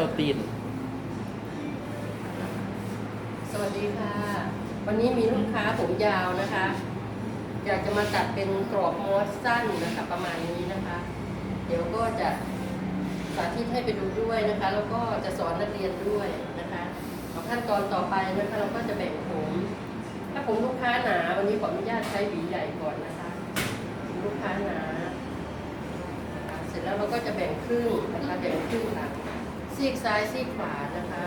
ยวตีน สวัสดีค่ะ วันนี้มีลูกค้าผมยาวนะคะ อยากจะมาตัดเป็นกรอบมอสสั้นนะคะประมาณนี้นะคะ เดี๋ยวก็จะสาธิตให้ไปดูด้วยนะคะ แล้วก็จะสอนนักเรียนด้วยนะคะขั้นตอนต่อไปนะคะเราก็จะแบ่งผม ถ้าผมลูกค้าหนา วันนี้ขออนุญาตใช้หวีใหญ่ก่อนนะคะลูกค้าหนา เสร็จแล้วเราก็จะแบ่งครึ่งนะคะแบ่งครึ่งหลัง ซีกซ้ายซีกขวานะคะ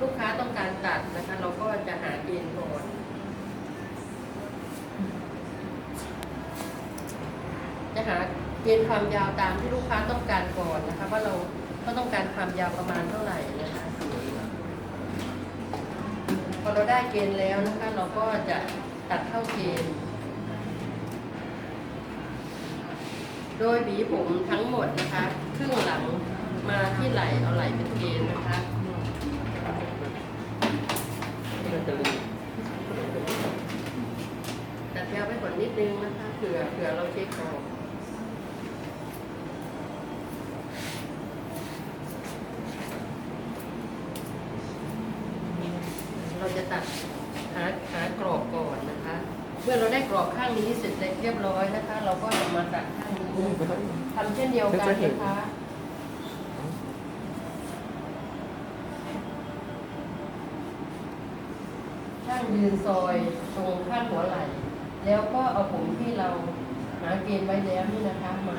ลูกค้าต้องการตัดนะคะ เราก็จะหาเกณฑ์ก่อนจะหาเกณฑ์ความยาวตามที่ลูกค้าต้องการก่อนนะคะว่าเราก็ต้องการความยาวประมาณเท่าไหร่นะคะ พอเราได้เกณฑ์แล้วนะคะ เราก็จะตัดเข้าเกณฑ์ โดยหวีผมทั้งหมดนะคะครึ่งหลังมาที่ไหล่เอาไหล่เป็นเกณฑ์นะคะตัดยาวไปก่อนนิดนึงนะคะเผื่อเผื่อเราเช็คออกเราจะตัดหาหากรอบก่อนนะคะ เมื่อเราได้กรอบข้างนี้เสร็จเรียบร้อยนะคะ เราก็จะมาตัดข้างนี้ ทำเช่นเดียวกันนะคะช่างยืนซอยตรงข้างหัวไหล่ แล้วก็เอาผมที่เราหาเกณฑ์ไว้แล้วนี่นะคะมา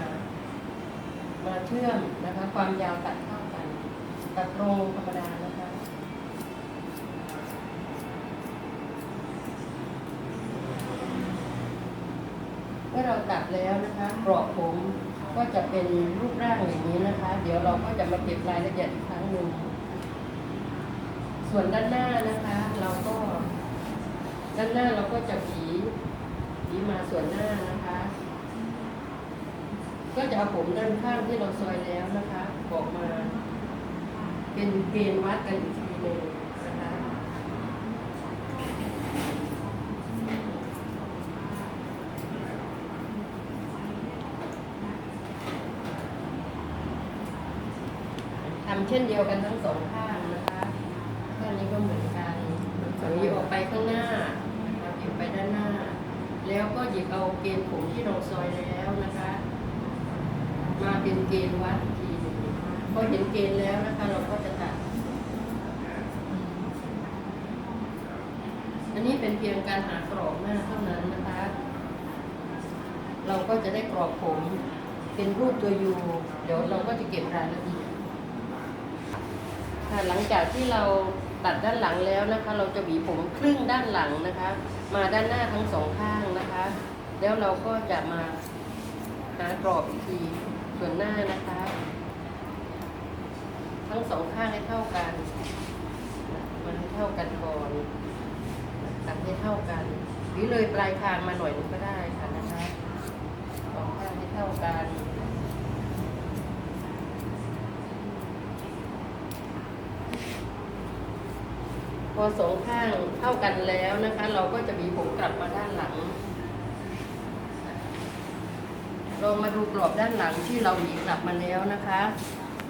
มาเชื่อมนะคะ ความยาวตัดเข้ากัน ตัดตรงธรรมดานะคะ เมื่อเราตัดแล้วนะคะกรอบผมก็จะเป็นรูปร่างอย่างนี้นะคะ เดี๋ยวเราก็จะมาเก็บรายละเอียดอีกครั้งหนึ่งส่วนด้านหน้านะคะ เราก็ ด้านหน้าเราก็จะหวีหวีมาส่วนหน้านะคะ ก็จะเอาผมด้านข้างที่เราซอยแล้วนะคะออกมา เป็นเกณฑ์วัดกันอีกทีหนึ่งนะคะ ทำเช่นเดียวกันทั้งสองข้างนะคะข้างนี้ก็เหมือนกันหยิบออกไปข้างหน้าหยิบไปด้านหน้า แล้วก็หยิบเอาเกณฑ์ผมที่เราซอยแล้วนะคะ มาเป็นเกณฑ์วัดทีพอเห็นเกณฑ์แล้วนะคะ เราก็จะตัด อันนี้เป็นเพียงการหากรอบหน้าเท่านั้นนะคะ เราก็จะได้กรอบผมเป็นรูปตัวยูเดี๋ยวเราก็จะเก็บรายละเอียด ค่ะ หลังจากที่เราตัดด้านหลังแล้วนะคะ เราจะหวีผมครึ่งด้านหลังนะคะ มาด้านหน้าทั้งสองข้างนะคะ แล้วเราก็จะมาหากรอบอีกทีส่วนหน้านะคะ ทั้งสองข้างให้เท่ากันมันให้เท่ากันก่อนตัดให้เท่ากันหรือเลยปลายทางมาหน่อยนึงก็ได้ค่ะนะคะสองข้างให้เท่ากัน พอสองข้างเท่ากันแล้วนะคะ เราก็จะมีผมกลับมาด้านหลัง เรามาดูกรอบด้านหลังที่เราหวีกลับมาแล้วนะคะ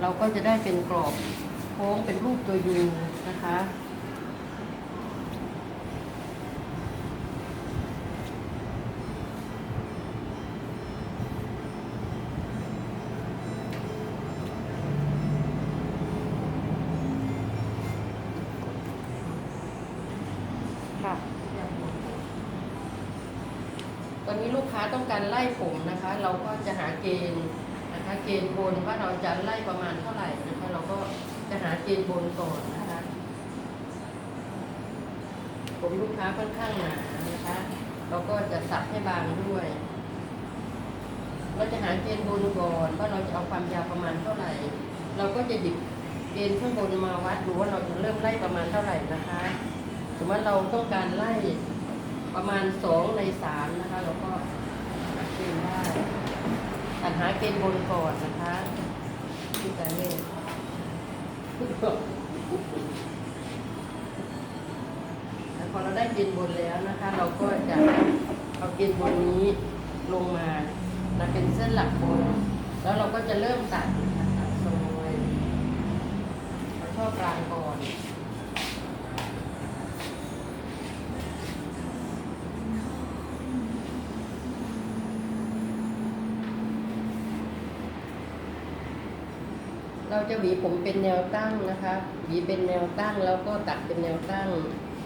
เราก็จะได้เป็นกรอบโค้งเป็นรูปตัวยูนะคะ ค่ะตอนนี้ลูกค้าต้องการไล่ผมนะคะ เราก็จะหาเกณฑ์นะคะ เกณฑ์บนว่าเราจะไล่ประมาณเท่าไหร่นะคะ เราก็จะหาเกณฑ์บนก่อนนะคะ ผมลูกค้าค่อนข้างหนานะคะ เราก็จะสับให้บางด้วย เราจะหาเกณฑ์บนก่อนว่าเราจะเอาความยาวประมาณเท่าไหร่ เราก็จะหยิบเกณฑ์ข้างบนมาวัดดูว่าเราจะเริ่มไล่ประมาณเท่าไหร่นะคะ สมมติเราต้องการไล่ประมาณสองในสามนะคะ เราก็หาเกณฑ์ได้ตัดหาเกณฑ์บนก่อนนะคะที่จะเล่นแล้วพอเราได้เกณฑ์บนแล้วนะคะ เราก็จะเอาเกณฑ์บนนี้ลงมานะเป็นเส้นหลักบน แล้วเราก็จะเริ่มตัดนะคะโซยเอาช่อกลางก่อน เราจะหวีผมเป็นแนวตั้งนะคะ หวีเป็นแนวตั้งแล้วก็ตัดเป็นแนวตั้ง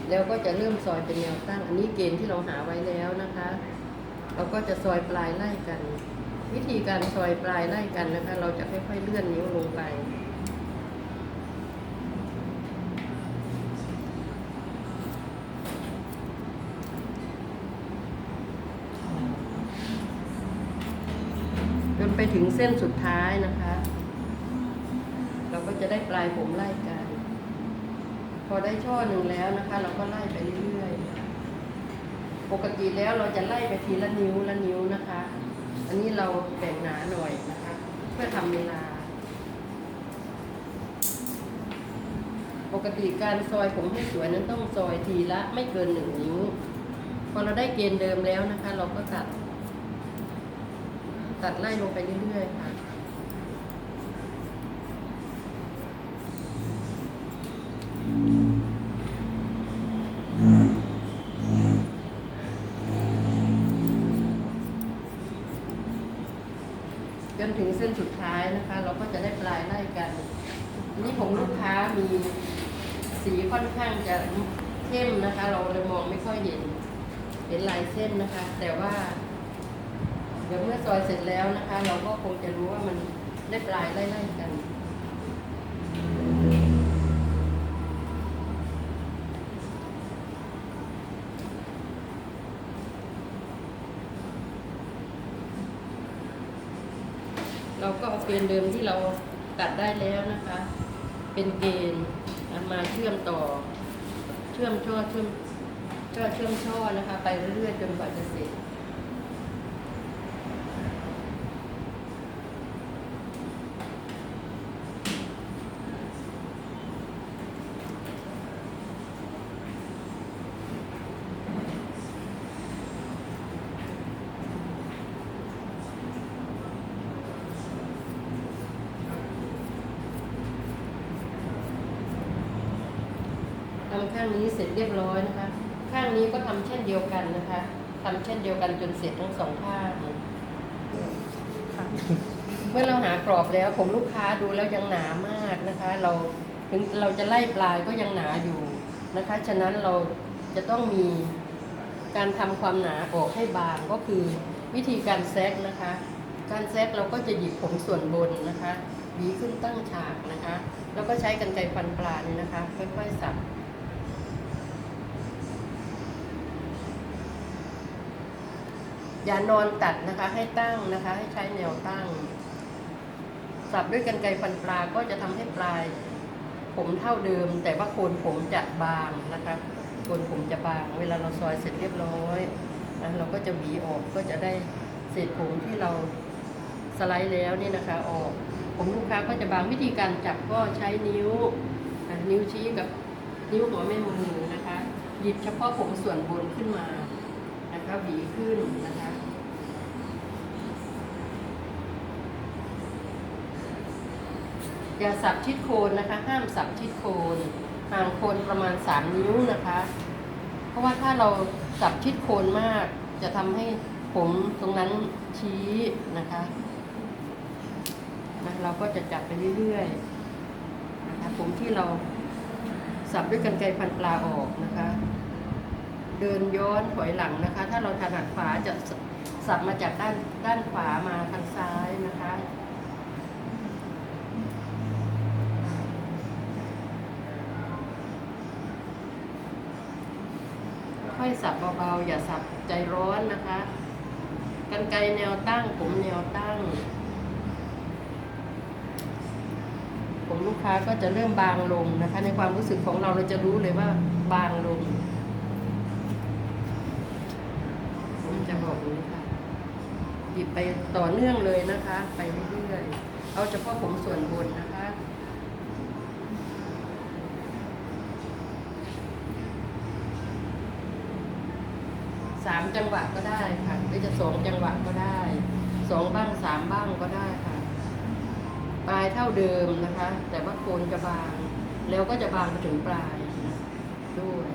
แล้วก็จะเริ่มซอยเป็นแนวตั้ง อันนี้เกณฑ์ที่เราหาไว้แล้วนะคะ เราก็จะซอยปลายไล่กัน วิธีการซอยปลายไล่กันนะคะ เราจะค่อยๆเลื่อนนิ้วลงไปจนไปถึงเส้นสุดท้ายนะคะ เราก็จะได้ปลายผมไล่กัน พอได้ช่อหนึ่งแล้วนะคะ เราก็ไล่ไปเรื่อยๆ ปกติแล้วเราจะไล่ไปทีละนิ้วละนิ้วนะคะ อันนี้เราแบ่งหนาหน่อยนะคะ เพื่อทำเวลา ปกติการซอยผมให้สวยนั้นต้องซอยทีละไม่เกินหนึ่งนิ้ว พอเราได้เกณฑ์เดิมแล้วนะคะ เราก็ตัด ตัดไล่ลงไปเรื่อยๆค่ะ จ นถึงเส้นสุดท้ายนะคะ เราก็จะได้ปลายไล่กันอันนี้ผมลูกค้ามีสีค่อนข้างจะเข้มนะคะ เราเลยมองไม่ค่อยเห็น เห็นลายเส้นนะคะ แต่ว่า เดี๋ยวเมื่อซอยเสร็จแล้วนะคะ เราก็คงจะรู้ว่ามันได้ปลายไล่ๆกัน เราก็เอาเกณฑ์เดิมที่เราตัดได้แล้วนะคะ เป็นเกณฑ์เอามาเชื่อมต่อ เชื่อมช่อเชื่อมช่อเชื่อมช่อนะคะ ไปเรื่อยๆจนกว่าจะเสร็จ ทำ ข้างนี้เสร็จเรียบร้อยนะคะ ข้างนี้ก็ทำเช่นเดียวกันนะคะทำเช่นเดียวกันจนเสร็จทั้งสองข้างค่ะเมื่อเราหากรอบแล้วผมลูกค้าดูแล้วยังหนามากนะคะ เราถึงเราจะไล่ปลายก็ยังหนาอยู่นะคะ ฉะนั้นเราจะต้องมีการทำความหนาออกให้บางก็คือวิธีการแซกนะคะ การแซกเราก็จะหยิบผมส่วนบนนะคะหวีขึ้นตั้งฉากนะคะ แล้วก็ใช้กรรไกรฟันปลาเนี่ยนะคะ ค่อยๆสับ อย่านอนตัดนะคะ ให้ตั้งนะคะ ให้ใช้แนวตั้ง สับด้วยกันไกรฟันปลาก็จะทำให้ปลาย ผมเท่าเดิม แต่ว่าโคนผมจะบางนะคะโคนผมจะบาง เวลาเราซอยเสร็จเรียบร้อยนะเราก็จะหวีออกก็จะได้เศษผมที่เราสไลด์แล้วนี่นะคะ ออกผมลูกค้าก็จะบางวิธีการจับก็ใช้นิ้วนิ้วชี้กับนิ้วหัวแม่มือนะคะ หยิบเฉพาะผมส่วนบนขึ้นมา นะคะหวีขึ้นนะคะอย่าสับชิดโคนนะคะ ห้ามสับชิดโคนห่างโคนประมาณ 3 นิ้วนะคะ เพราะว่าถ้าเราสับชิดโคนมาก จะทำให้ผมตรงนั้นชี้นะคะนะเราก็จะจับไปเรื่อยๆนะคะผมที่เราสับด้วยกันไกรพันปลาออกนะคะ เดินย้อนถอยหลังนะคะ ถ้าเราถนัดขวาจะสับมาจากด้านด้านขวามาทางซ้ายนะคะ ค่อยสับเบาๆ อย่าสับใจร้อนนะคะ กันไกแนวตั้ง ผมแนวตั้ง ผมลูกค้าก็จะเริ่มบางลงนะคะ ในความรู้สึกของเราเราจะรู้เลยว่าบางลง ผม จะบอกนี้ค่ะ หยิบไปต่อเนื่องเลยนะคะ ไปเรื่อยๆเอาเฉพาะผมส่วนบนนะคะสามจังหวะก็ได้ค่ะหรือจะสองจังหวะก็ได้สองบ้างสามบ้างก็ได้ค่ะ ปลายเท่าเดิมนะคะ แต่ว่าโคนจะบาง แล้วก็จะบางไปถึงปลายด้วย